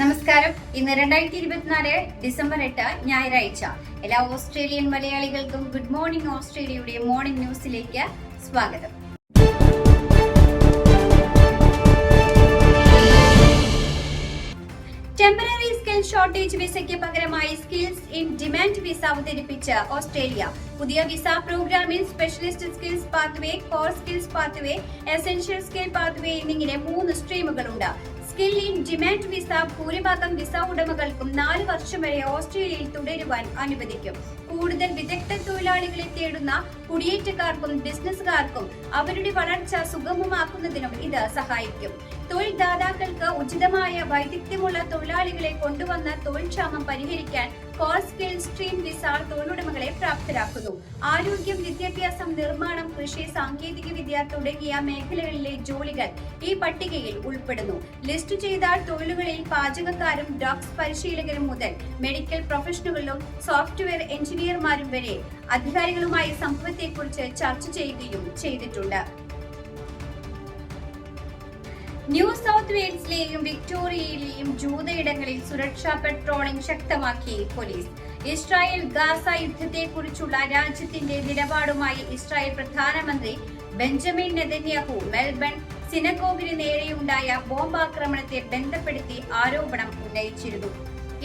നമസ്കാരം. ഇന്ന് രണ്ടായിരത്തി ഇരുപത്തിനാല് ഡിസംബർ എട്ട് ഞായറാഴ്ച. എല്ലാ ഓസ്ട്രേലിയൻ മലയാളികൾക്കും ഗുഡ് മോർണിംഗ് ഓസ്ട്രേലിയയുടെ മോർണിംഗ് ന്യൂസിലേക്ക് സ്വാഗതം. ടെമ്പററി സ്കിൽ ഷോർട്ടേജ് വിസയ്ക്ക് പകരമായി സ്കിൽസ് ഇൻ ഡിമാൻഡ് വിസ അവതരിപ്പിച്ച ഓസ്ട്രേലിയ. പുതിയ വിസ പ്രോഗ്രാമിൽ specialist skills pathway core skills pathway essential skill pathway എന്നിങ്ങനെ മൂന്ന് സ്ട്രീമുകളുണ്ട് സ്കിൽ ഇൻ ഡിമാൻഡ് വിസ ഭൂരിഭാഗം വിസ ഉടമകൾക്കും നാല് വർഷം വരെ ഓസ്ട്രേലിയയിൽ തുടരുവാൻ അനുവദിക്കും. കൂടുതൽ വിദഗ്ധ തൊഴിലാളികളെ തേടുന്ന കുടിയേറ്റക്കാർക്കും ബിസിനസ്സുകാർക്കും അവരുടെ വളർച്ച സുഗമമാക്കുന്നതിനും ഇത് സഹായിക്കും. തൊഴിൽ ദാതാക്കൾക്ക് ഉചിതമായ വൈദഗ്ധ്യമുള്ള തൊഴിലാളികളെ കൊണ്ടുവന്ന തൊഴിൽ ക്ഷാമം പരിഹരിക്കാൻ കോർ സ്കിൽ സ്ട്രീം വിസ തൊഴിലുടമകളെ പ്രാപ്തരാക്കുന്നു. ആരോഗ്യം വിദ്യാഭ്യാസം നിർമ്മാണം കൃഷി സാങ്കേതിക വിദ്യ തുടങ്ങിയ മേഖലകളിലെ ജോലികൾ ഈ പട്ടികയിൽ ഉൾപ്പെടുന്നു. ലിസ്റ്റ് ചെയ്ത തൊഴിലുകളിൽ പാചകക്കാരും ഡോക്സ് പരിശീലകരും മുതൽ മെഡിക്കൽ പ്രൊഫഷണലുകളും സോഫ്റ്റ്വെയർ എഞ്ചിനീയർമാരും വരെ അധികാരികളുമായി സംഭവത്തെക്കുറിച്ച് ചർച്ച ചെയ്യുകയും ചെയ്തിട്ടുണ്ട്. ന്യൂ സൗത്ത് വെയിൽസിലെയും വിക്ടോറിയയിലെയും ജൂതയിടങ്ങളിൽ സുരക്ഷാ പെട്രോളിംഗ് ശക്തമാക്കി പോലീസ്. ഇസ്രായേൽ ഗാസ യുദ്ധത്തെക്കുറിച്ചുള്ള രാജ്യത്തിന്റെ നിലപാടുമായി ഇസ്രായേൽ പ്രധാനമന്ത്രി ബെഞ്ചമിൻ നെതന്യാഹു മെൽബൺ സിനഗോഗിന് നേരെയുണ്ടായ ബോംബാക്രമണത്തെ ബന്ധപ്പെടുത്തി ആരോപണം ഉന്നയിച്ചിരുന്നു.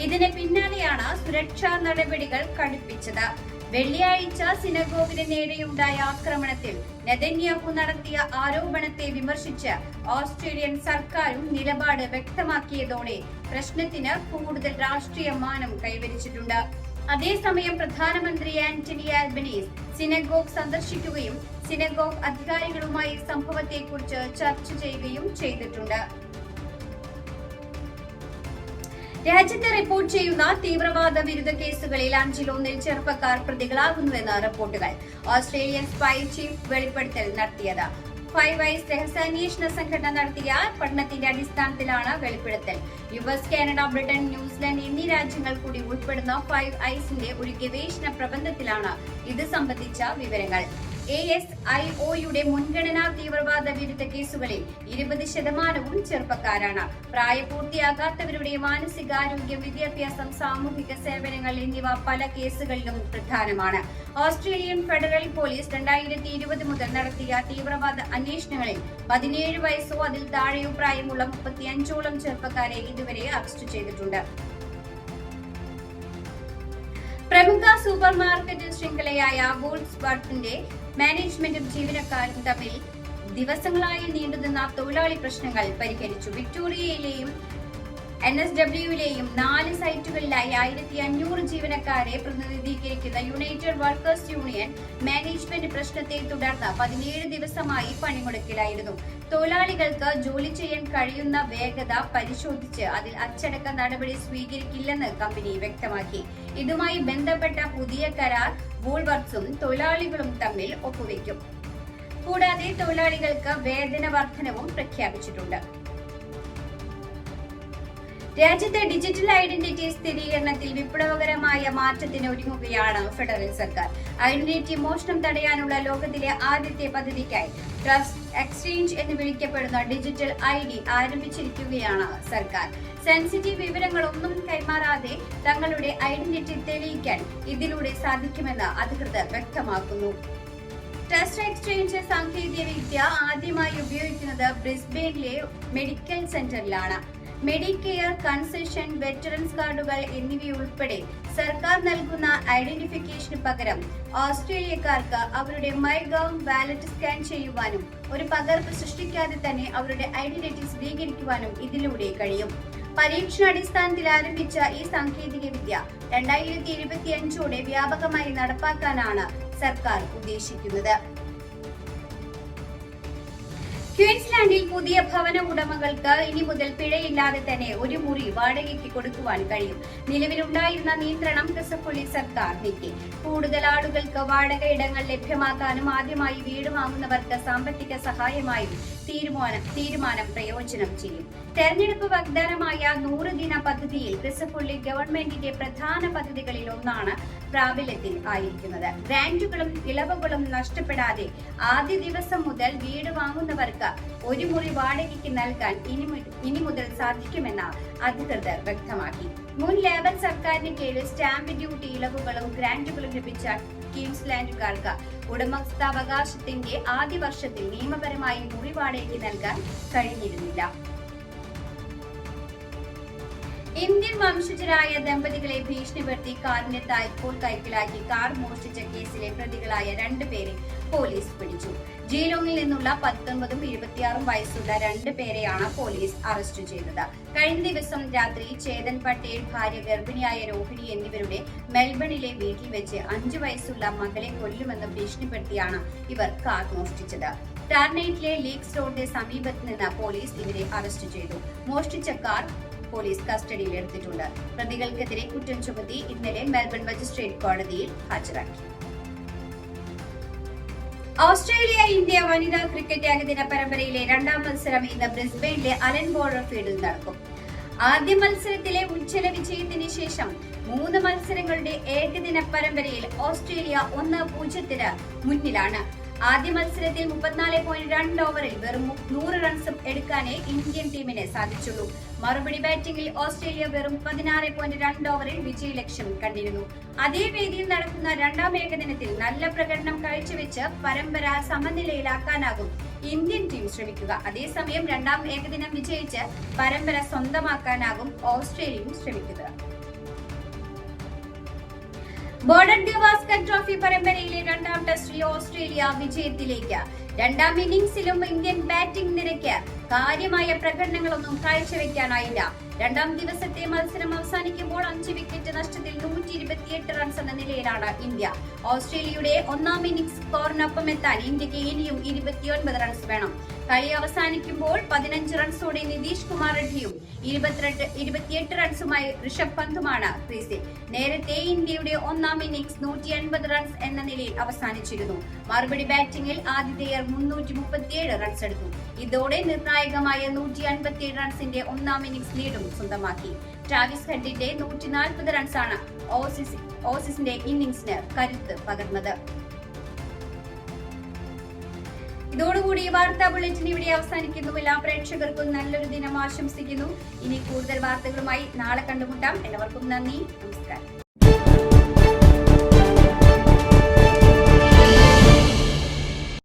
ഇതിന് പിന്നാലെയാണ് സുരക്ഷാ നടപടികൾ കടുപ്പിച്ചത്. വെള്ളിയാഴ്ച സിനഗോഗിന് നേരെയുണ്ടായ ആക്രമണത്തിൽ നെതന്യാഹു നടത്തിയ ആരോപണത്തെ വിമർശിച്ച് ഓസ്ട്രേലിയൻ സർക്കാരും നിലപാട് വ്യക്തമാക്കിയതോടെ പ്രശ്നത്തിന് കൂടുതൽ രാഷ്ട്രീയ മാനം കൈവരിച്ചിട്ടുണ്ട്. അതേസമയം പ്രധാനമന്ത്രി ആന്റണി ആൽബനീസ് സിനഗോഗ് സന്ദർശിക്കുകയും സിനഗോഗ് അധികാരികളുമായി സംഭവത്തെക്കുറിച്ച് ചർച്ച ചെയ്യുകയും ചെയ്തിട്ടുണ്ട്. രാജ്യത്ത് റിപ്പോർട്ട് ചെയ്യുന്ന തീവ്രവാദ വിരുദ്ധ കേസുകളിൽ അഞ്ചിലൊന്നിൽ ചെറുപ്പക്കാർ പ്രതികളാകുന്നുവെന്ന് റിപ്പോർട്ടുകൾ. ഓസ്ട്രേലിയൻ സ്പൈ ചീഫ് വെളിപ്പെടുത്തൽ നടത്തിയത്. ഫൈവ് വൈസ് രഹസ്യാന്വേഷണ സംഘടന നടത്തിയ പഠനത്തിന്റെ അടിസ്ഥാനത്തിലാണ് വെളിപ്പെടുത്തൽ. U S Canada Britain New Zealand എന്നീ രാജ്യങ്ങൾ കൂടി ഉൾപ്പെടുന്ന ഫൈവ് ഐസിന്റെ ഒരു ഗവേഷണ പ്രബന്ധത്തിലാണ് ഇത് സംബന്ധിച്ച വിവരങ്ങൾ. എ എസ് ഐ ഒയുടെ മുൻഗണനാ തീവ്രവാദ വിരുദ്ധ കേസുകളിൽ ഇരുപത് ശതമാനവും ചെറുപ്പക്കാരാണ്. പ്രായപൂർത്തിയാകാത്തവരുടെ മാനസികാരോഗ്യം വിദ്യാഭ്യാസം സാമൂഹിക സേവനങ്ങൾ എന്നിവ പല കേസുകളിലും പ്രധാനമാണ്. ഓസ്ട്രേലിയൻ ഫെഡറൽ പോലീസ് രണ്ടായിരത്തി ഇരുപത് മുതൽ നടത്തിയ തീവ്രവാദ അന്വേഷണങ്ങളിൽ പതിനേഴ് വയസ്സോ അതിൽ താഴെയോ പ്രായമുള്ള മുപ്പത്തിയഞ്ചോളം ചെറുപ്പക്കാരെ ഇതുവരെ അറസ്റ്റ് ചെയ്തിട്ടുണ്ട്. സൂപ്പർ മാർക്കറ്റ് ശൃംഖലയായ വൂൾസ് വർത്തിന്റെ മാനേജ്മെന്റും ജീവനക്കാരും തമ്മിൽ ദിവസങ്ങളായി നീണ്ടുനിന്ന തൊഴിലാളി പ്രശ്നങ്ങൾ പരിഹരിച്ചു. വിക്ടോറിയയിലെയും എൻ എസ് ഡബ്ല്യുവിലെയും നാല് സൈറ്റുകളിലായി ആയിരത്തി അഞ്ഞൂറ് ജീവനക്കാരെ പ്രതിനിധീകരിക്കുന്ന യുണൈറ്റഡ് വർക്കേഴ്സ് യൂണിയൻ മാനേജ്മെന്റ് പ്രശ്നത്തെ തുടർന്ന് പതിനേഴ് ദിവസമായി പണിമുടക്കിലായിരുന്നു. തൊഴിലാളികൾക്ക് ജോലി ചെയ്യാൻ കഴിയുന്ന വേഗത പരിശോധിച്ച് അതിൽ അച്ചടക്ക നടപടി സ്വീകരിക്കില്ലെന്ന് കമ്പനി വ്യക്തമാക്കി. ഇതുമായി ബന്ധപ്പെട്ട പുതിയ കരാർ വൂൾവർക്സും തൊഴിലാളികളും തമ്മിൽ ഒപ്പുവെക്കും. കൂടാതെ തൊഴിലാളികൾക്ക് വേതന വർധനവും പ്രഖ്യാപിച്ചിട്ടുണ്ട്. രാജ്യത്തെ ഡിജിറ്റൽ ഐഡന്റിറ്റി സ്ഥിരീകരണത്തിൽ വിപ്ലവകരമായ മാറ്റത്തിന് ഒരുങ്ങുകയാണ് ഫെഡറൽ സർക്കാർ. ഐഡന്റിറ്റി മോഷണം തടയാനുള്ള ലോകത്തിലെ ആദ്യത്തെ പദ്ധതിക്കായി ട്രസ്റ്റ് എക്സ്ചേഞ്ച് എന്ന് വിളിക്കപ്പെടുന്ന ഡിജിറ്റൽ ഐ ഡി ആരംഭിച്ചിരിക്കുകയാണ് സർക്കാർ. സെൻസിറ്റീവ് വിവരങ്ങളൊന്നും കൈമാറാതെ തങ്ങളുടെ ഐഡന്റിറ്റി തെളിയിക്കാൻ ഇതിലൂടെ സാധിക്കുമെന്ന് അധികൃതർ വ്യക്തമാക്കുന്നു. ട്രസ്റ്റ് എക്സ്ചേഞ്ച് സാങ്കേതിക വിദ്യ ആദ്യമായി ഉപയോഗിക്കുന്നത് ബ്രിസ്ബെയിനിലെ മെഡിക്കൽ സെന്ററിലാണ്. മെഡിക്കെയർ കൺസെഷൻ വെറ്ററൻസ് കാർഡുകൾ എന്നിവയുൾപ്പെടെ സർക്കാർ നൽകുന്ന ഐഡന്റിഫിക്കേഷന് പകരം ഓസ്ട്രേലിയക്കാർക്ക് അവരുടെ മൈ ഗവ് വാലറ്റ് സ്കാൻ ചെയ്യുവാനും ഒരു പകർപ്പ് സൃഷ്ടിക്കാതെ തന്നെ അവരുടെ ഐഡന്റിറ്റി സ്ഥിരീകരിക്കുവാനും ഇതിലൂടെ കഴിയും. പരീക്ഷണാടിസ്ഥാനത്തിൽ ആരംഭിച്ച ഈ സാങ്കേതിക വിദ്യ രണ്ടായിരത്തി ഇരുപത്തി അഞ്ചോടെ വ്യാപകമായി നടപ്പാക്കാനാണ് സർക്കാർ ഉദ്ദേശിക്കുന്നത്. ക്വീൻസ്ലാൻഡിൽ പുതിയ ഭവന ഉടമകൾക്ക് ഇനി മുതൽ പിഴയില്ലാതെ തന്നെ ഒരു മുറി വാടകയ്ക്ക് കൊടുക്കുവാൻ കഴിയും. നിലവിലുണ്ടായിരുന്ന നിയന്ത്രണം റിസർവ് സർക്കാർ നീക്കി. കൂടുതൽ ആളുകൾക്ക് വാടക ഇടങ്ങൾ ലഭ്യമാക്കാനും ആദ്യമായി വീട് വാങ്ങുന്നവർക്ക് സാമ്പത്തിക സഹായമായും തീരുമാനം തീരുമാനം പ്രയോജനം ചെയ്യും. തെരഞ്ഞെടുപ്പ് വാഗ്ദാനമായ നൂറ് ദിന പദ്ധതിയിൽ റിസഫുള്ളി ഗവൺമെന്റിന്റെ പ്രധാന പദ്ധതികളിൽ ഒന്നാണ് പ്രാബല്യത്തിൽ ആയിരിക്കുന്നത്. ഗ്രാന്റുകളും ഇളവുകളും നഷ്ടപ്പെടാതെ ആദ്യ ദിവസം മുതൽ വീട് വാങ്ങുന്നവർക്ക് ഒരു മുറി വാടകയ്ക്ക് നൽകാൻ ഇനി ഇനി മുതൽ സാധിക്കുമെന്ന് അധികൃതർ വ്യക്തമാക്കി. മുൻ ലേബർ സർക്കാരിന് കീഴിൽ സ്റ്റാമ്പ് ഡ്യൂട്ടി ഇളവുകളും ഗ്രാന്റുകളും ലഭിച്ച ക്വീൻസ്ലാൻഡുകാർക്ക് ഉടമസ്ഥാവകാശത്തിന്റെ ആദ്യ വർഷത്തിൽ നിയമപരമായി മുറി വാടകയ്ക്ക് നൽകാൻ കഴിഞ്ഞിരുന്നില്ല. ഇന്ത്യൻ വംശജരായ ദമ്പതികളെ ഭീഷണിപ്പെടുത്തി കാറിന്റെ തായ്പോൾ കൈക്കലാക്കി. കാർ മോഷ്ടിച്ച കേസിലെ പ്രതികളായ രണ്ടുപേരെ പോലീസ് പിടിച്ചു. ജീലോങ്ങിൽ നിന്നുള്ള പത്തൊൻപതും ഇരുപത്തിയാറും വയസ്സുള്ള രണ്ട് പേരെയാണ് പോലീസ് അറസ്റ്റ് ചെയ്തത്. കഴിഞ്ഞ ദിവസം രാത്രി ചേതൻ പട്ടേൽ ഭാര്യ ഗർഭിണിയായ രോഹിണി എന്നിവരുടെ മെൽബണിലെ വീട്ടിൽ വെച്ച് അഞ്ചു വയസ്സുള്ള മകളെ കൊല്ലുമെന്ന് ഭീഷണിപ്പെടുത്തിയാണ് ഇവർ കാർ മോഷ്ടിച്ചത്. ടാർനൈറ്റിലെ ലീക്സ് റോഡിന്റെ സമീപത്ത് നിന്ന് പോലീസ് ഇവരെ അറസ്റ്റ് ചെയ്തു. മോഷ്ടിച്ച കാർ പോലീസ് കസ്റ്റഡിയിൽ എടുത്തിട്ടുണ്ട് പ്രതികൾക്കെതിരെ കുറ്റം ചുമത്തി ഇന്നലെ മെൽബൺ മജിസ്ട്രേറ്റ് കോടതിയിൽ ഹാജരാക്കി. ഓസ്ട്രേലിയ ഇന്ത്യ വനിതാ ക്രിക്കറ്റ് ഏകദിന പരമ്പരയിലെ രണ്ടാം മത്സരം ഇന്ന് ബ്രിസ്ബെയിനിലെ അലൻ ബോർഡർ ഫീൽഡിൽ നടക്കും. ആദ്യ മത്സരത്തിലെ ഉജ്ജ്വല വിജയത്തിന് ശേഷം മൂന്ന് മത്സരങ്ങളുടെ ഏകദിന പരമ്പരയിൽ ഓസ്ട്രേലിയ ഒന്ന് പൂജ്യത്തിന് മുന്നിലാണ്. ആദ്യ മത്സരത്തിൽ മുപ്പത്തിനാല് പോയിന്റ് രണ്ട് ഓവറിൽ വെറും നൂറ് റൺസും എടുക്കാനേ ഇന്ത്യൻ ടീമിന് സാധിച്ചുള്ളൂ. മറുപടി ബാറ്റിംഗിൽ ഓസ്ട്രേലിയ വെറും പതിനാറ് പോയിന്റ് രണ്ട് ഓവറിൽ വിജയലക്ഷ്യം കണ്ടിരുന്നു. അതേ വേദിയിൽ നടക്കുന്ന രണ്ടാം ഏകദിനത്തിൽ നല്ല പ്രകടനം കാഴ്ചവെച്ച് പരമ്പര സമനിലയിലാക്കാനാകും ഇന്ത്യൻ ടീം ശ്രമിക്കുക. അതേസമയം രണ്ടാം ഏകദിനം വിജയിച്ച് പരമ്പര സ്വന്തമാക്കാനാകും ഓസ്ട്രേലിയയും ശ്രമിക്കുക ട്രോഫി പരമ്പരയിലെ രണ്ടാം ടെസ്റ്റിൽ ഓസ്ട്രേലിയ വിജയത്തിലേക്ക്. രണ്ടാം ഇന്നിംഗ്സിലും ഇന്ത്യൻ ബാറ്റിംഗ് നിരക്ക് കാര്യമായ പ്രകടനങ്ങളൊന്നും കാഴ്ചവെക്കാനായില്ല. രണ്ടാം ദിവസത്തെ മത്സരം അവസാനിക്കുമ്പോൾ അഞ്ച് വിക്കറ്റ് നഷ്ടത്തിൽ നൂറ്റി ഇരുപത്തിയെട്ട് റൺസ് എന്ന നിലയിലാണ് ഇന്ത്യ. ഓസ്ട്രേലിയയുടെ ഒന്നാം ഇന്നിംഗ്സ് സ്കോറിനൊപ്പം എത്താൻ ഇന്ത്യയ്ക്ക് ഇനിയും ഇരുപത്തിയൊൻപത് റൺസ് വേണം. കളി അവസാനിക്കുമ്പോൾ പതിനഞ്ച് റൺസോടെ നിതീഷ് കുമാർ റെഡ്ഡിയും ഇരുപത്തിരണ്ട് ഇരുപത്തിയെട്ട് റൺസുമായി ഋഷഭ് പന്തുമാണ് ക്രീസിൽ. നേരത്തെ ഇന്ത്യയുടെ ഒന്നാം ഇന്നിംഗ്സ് നൂറ്റി അൻപത് റൺസ് എന്ന നിലയിൽ അവസാനിച്ചിരുന്നു. മറുപടി ബാറ്റിംഗിൽ ആതിഥേയർ മുന്നൂറ്റി മുപ്പത്തിയേഴ് റൺസ് എടുത്തു. ഇതോടെ നിർണായകമായ നൂറ്റി അൻപത്തിയേഴ് റൺസിന്റെ ഒന്നാം ഇന്നിംഗ്സ് ലീഡും സ്വന്തമാക്കി. ട്രാവിസ് ഹെഡിന്റെ നൂറ്റി നാൽപ്പത് റൺസാണ് ഓസീസ് ഓസീസിന്റെ ഇന്നിംഗ്സിന് കരുത്ത് പകർന്നത്. ഇതോടുകൂടി വാർത്താ ബുള്ളറ്റിൻ ഇവിടെ അവസാനിക്കുന്നു. എല്ലാ പ്രേക്ഷകർക്കും നല്ലൊരു ദിനം ആശംസിക്കുന്നു. ഇനി കൂടുതൽ വാർത്തകളുമായി നാളെ കണ്ടുമുട്ടാം. എല്ലാവർക്കും നന്ദി. നമസ്കാരം.